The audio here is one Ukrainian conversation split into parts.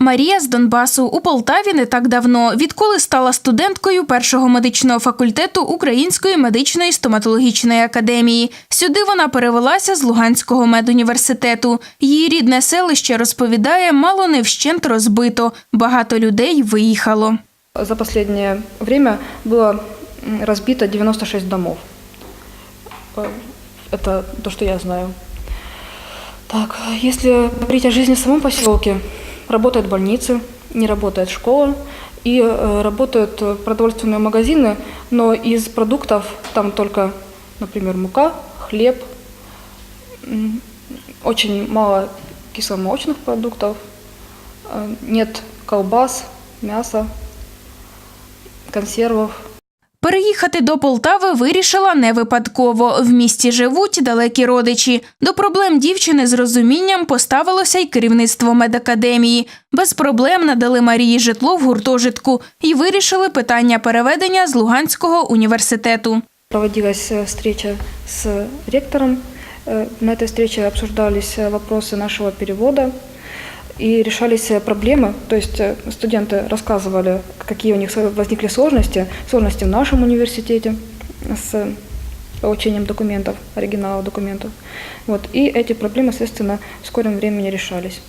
Марія з Донбасу у Полтаві не так давно, відколи стала студенткою першого медичного факультету Української медичної стоматологічної академії. Сюди вона перевелася з Луганського медуніверситету. Її рідне селище розповідає, мало не вщент розбито. Багато людей виїхало. За последнее время было м, разбито 96 домов. Э, Это то, что я знаю. Так, если говорить о жизни в самом поселке, работают больницы, не работает школа и э, работают продовольственные магазины, но из продуктов там только, например, мука, хлеб, очень мало кисломолочных продуктов, э, нет колбас, мяса, консервов. Переїхати до Полтави вирішила не випадково. В місті живуть далекі родичі. До проблем дівчини з розумінням поставилося й керівництво медакадемії. Без проблем надали Марії житло в гуртожитку і вирішили питання переведення з Луганського університету. Проводилась э, встреча с ректором. Э, На этой встрече обсуждались э, вопросы нашего перевода и решались э, проблемы. То есть э, студенты рассказывали, какие у них со- возникли сложности, сложности в нашем университете с получением документов, оригиналов документов. Вот. И эти проблемы, соответственно, в скором времени решались.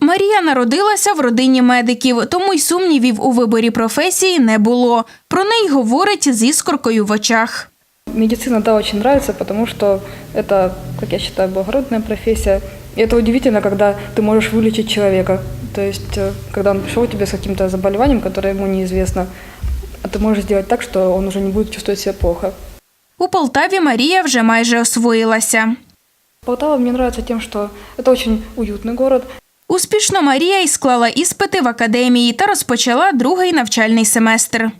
Марія народилася в родині медиків, тому й сумнівів у виборі професії не було. Про неї говорить з іскоркою в очах. Медицина, да, очень нравится, потому что это, как я считаю, благородная профессия. И это удивительно, когда ты можешь вылечить человека. То есть, э, когда он пришел к тебе с каким-то заболеванием, которое ему неизвестно, а ты можешь сделать так, что он уже не будет чувствовать себя плохо. У Полтаві Марія вже майже освоїлася. Полтава мне нравится тем, что это очень уютный город. Успішно Марія й склала іспити в академії та розпочала другий навчальний семестр.